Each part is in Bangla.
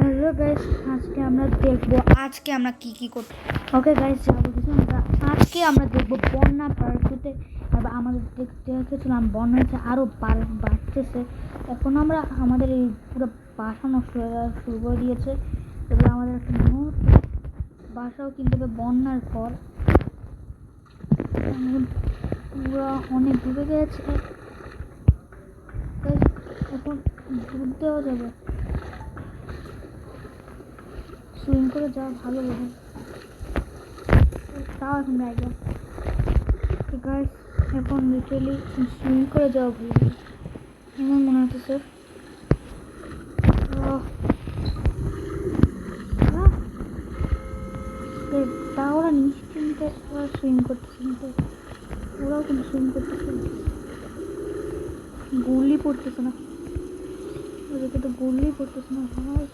হ্যালো গাইস আজকে আমরা দেখব আজকে আমরা কি কি করতে ওকে গাইস যা বলতেছি আমরা আজকে আমরা দেখব বন্যা পার্টিতে এবার আমাদের দেখতে দেখেছিলাম বন্যা হচ্ছে আরও বাড়তেছে। এখন আমরা আমাদের এই পুরো বাসা নষ্ট হয়ে শুরু করে দিয়েছে। এবার আমাদের একটা বাসাও কিন্তু এবার বন্যার পর। পুরো অনেক ডুবে গেছে। এখন ঘুরতেও যাবে। সুইম করে যাওয়া ভালো বোধ তাও এখন আইডিয়া গাইস এখন লিটারালি সুইম করে যাওয়া ভালো। আমার মনে হচ্ছে স্যার তা ওরা নিশ্চিন্তে ওরা সুইম করতেছে কিন্তু ওরাও কিন্তু সুইম করতেছে। গুলি পড়তেছে না। ওদেরকে তো গুলি পড়তেছে না। ভাই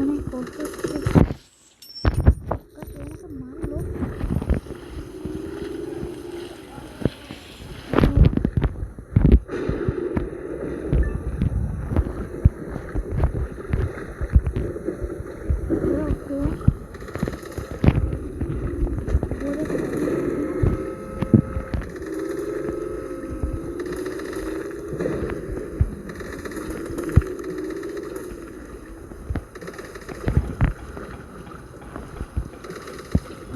অনেক কষ্ট হচ্ছে আমাকে মারলো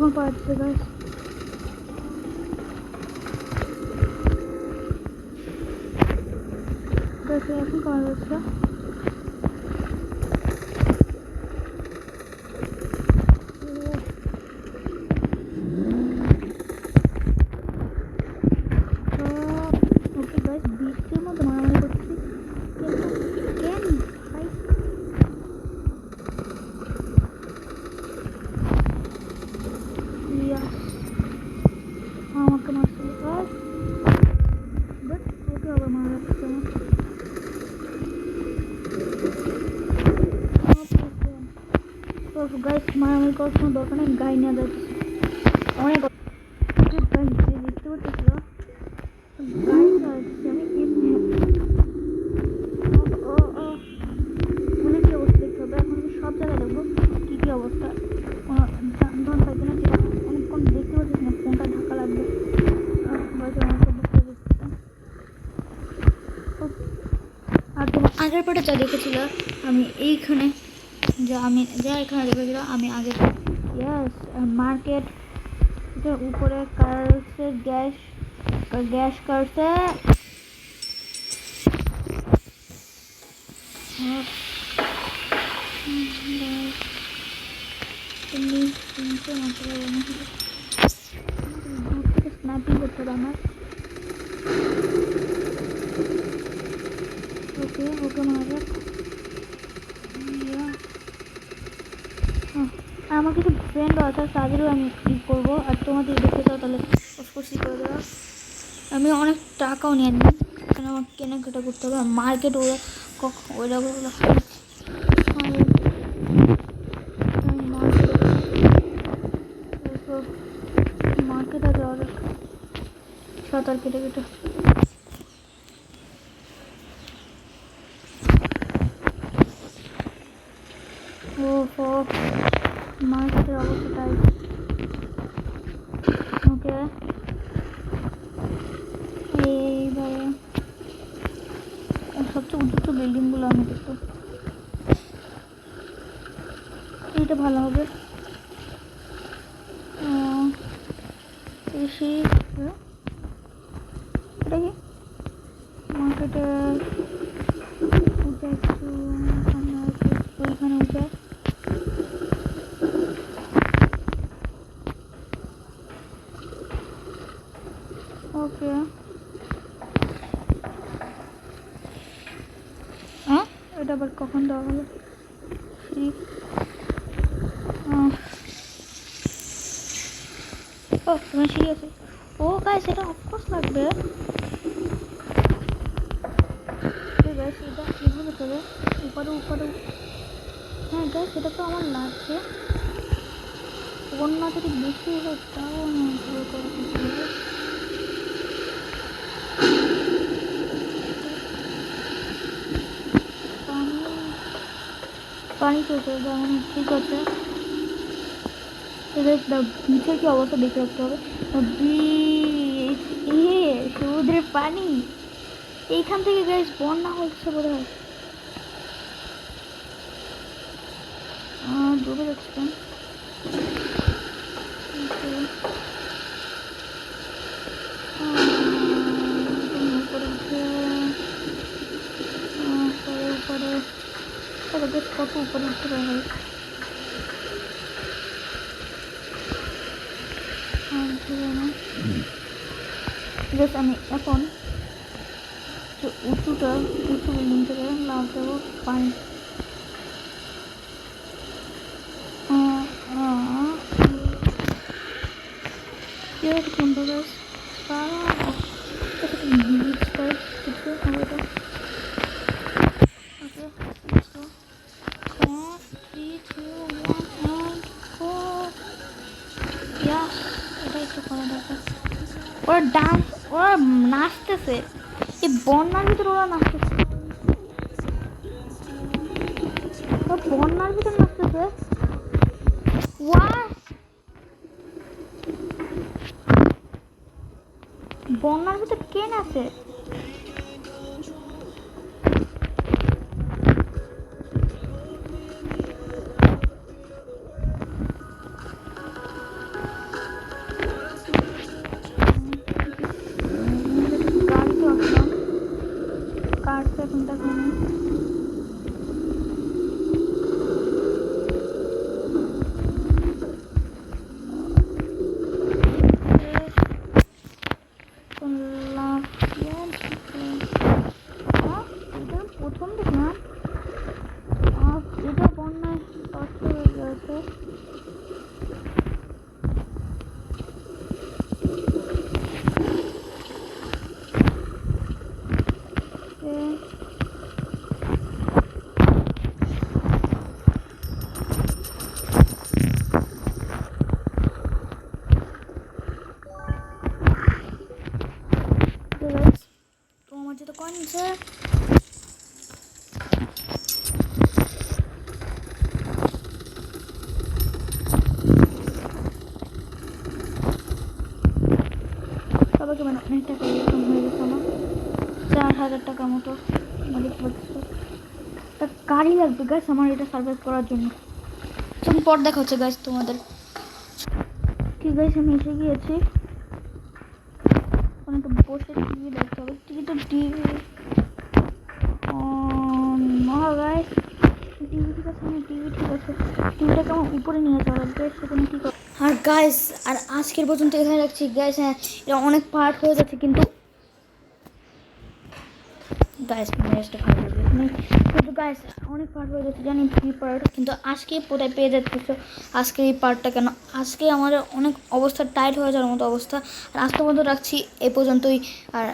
এখন পাচ্ছে গাছ দেখে এখন করা যাচ্ছে ওকে গাছ বৃষ্টির মধ্যে মারামারি করছি কিন্তু কেন ভাই Yes. আমাকে মারছে আর দেখ ওকে আবার মারা যাচ্ছে তো গাইস মারামারি করার কোনো দরকার নেই গাই নেওয়া যাচ্ছে। অনেক গাই দেখতে পাচ্ছিল গাই যাচ্ছে আমি এমনি। ও ও অনেক কি অবস্থা দেখতে হবে? এখন সব জায়গায় দেখব কী কী অবস্থা। যানবাহন পাইবে না যেটা অনেকক্ষণ দেখতে পাচ্ছিস না, ফোনটা ঢাকা লাগবে। হয়তো দিচ্ছে আগের পাটা যা দেখেছিল, আমি এইখানে যা আমি যা এখানে দেখেছিল আমি আগে ইয়াস মার্কেট উপরে কারছে গ্যাস গ্যাস কারছে তুমি শুনতে মতো লাগে না দূর থেকে স্ন্যাপিং করতে হবে আমার ওকে ওকে মারা যাক ইয়া। আহ, আর আমার কিছু ফ্রেন্ডও আছে, তাদেরও আমি ই করব। আর তোমাদের দেখতে চাও তাহলে। ই করে দেওয়া আমি অনেক টাকাও নিয়ে নিই কারণ আমার কেনাকাটা করতে হবে। আর মার্কেট ওরা কখন ওইটা ওগুলো মার্কেটে যাওয়া যাক সাঁতার কেটে কেটে ও হো মার্কেটের অবস্থা তাই এইবারে সবচেয়ে উঁচু বিল্ডিংগুলো আমি দেখব। এইটা ভালো হবে। হ্যাঁ? এটা কি? মার্কেটে ওইখানে উঠে ওকে হ্যাঁ এটা আবার কখন দেওয়া হলো? ফ্রি ও সিঁড়ি আছে। ও গাইস এটা অফকোর্স লাগবে। গাইস এটা কীভাবে চলে উপরে উপরে। হ্যাঁ গাইস এটা তো আমার লাগছে। বন্যা যদি বেশি হয় তাও আমি করে কিছু হবে। পানি পানি চলছে যেমন ঠিক আছে এদের বিচের কি অবস্থা দেখে রাখতে হবে বিচ এ সমুদ্রের পানি এইখান থেকে গাইস বন্যা হচ্ছে বোধ হয় ডুবে যাচ্ছে কেন? আহ, তুমি উপরে উঠে আহ, উপরে উপরে তাহলে বেশ কত উপরে উঠতে পারে ভাই আর ভেবে না বেশ আমি এখন যে উঁচুটা উঁচু বিল্ডিং থেকে লাভ দেবো পানি আহ, আহ, কি হয়েছে কোনটা গাছ বিচ টাইপ কিছু হবে এটা Okay, let's go. Come on, three, two, one, and go. Yes, এটা একটু করা দরকার ওরা ডান্স, ওরা নাচতেছে। এই বন্যার ভিতরে ওরা নাচতেছে। বন্যার ভিতরে নাচতেছে? বন্যার ভিতরে কে নাচে? তো আমার যেটা সবাইকে মানে অনেক টাকা ইনকাম হয়ে গেছে আমার। চার হাজার টাকা মতো মালিক বলছে। তা গাড়ি লাগবে গাছ আমার এটা সার্ভাইভ করার জন্য। পর দেখা হচ্ছে গাছ তোমাদের। ঠিক আছে আমি এসে গিয়েছি। বসে টিভি দেখতে হবে। তো টিভি মহা গাইস টিভি ঠিক আছে আমি টিভি ঠিক আছে। টিভিটাকে আমার উপরে নিয়ে যাওয়া লাগবে সেখানে ঠিক আর গাইস আর আজকের পর্যন্ত এখানে রাখছি। গাইস হ্যাঁ এটা অনেক পার্ট হয়ে যাচ্ছে, কিন্তু গাইস নেক্সট ভালো লাগবে কিন্তু গাইস অনেক পার্ট হয়ে যাচ্ছে জানি ফ্রি পার্ট কিন্তু আজকে কোথায় পেয়ে যাচ্ছে আজকে এই পার্টটা কেন আজকে আমাদের অনেক অবস্থা টাইট হয়ে যাওয়ার মতো অবস্থা। আর আজকে পর্যন্ত রাখছি এ পর্যন্তই, আর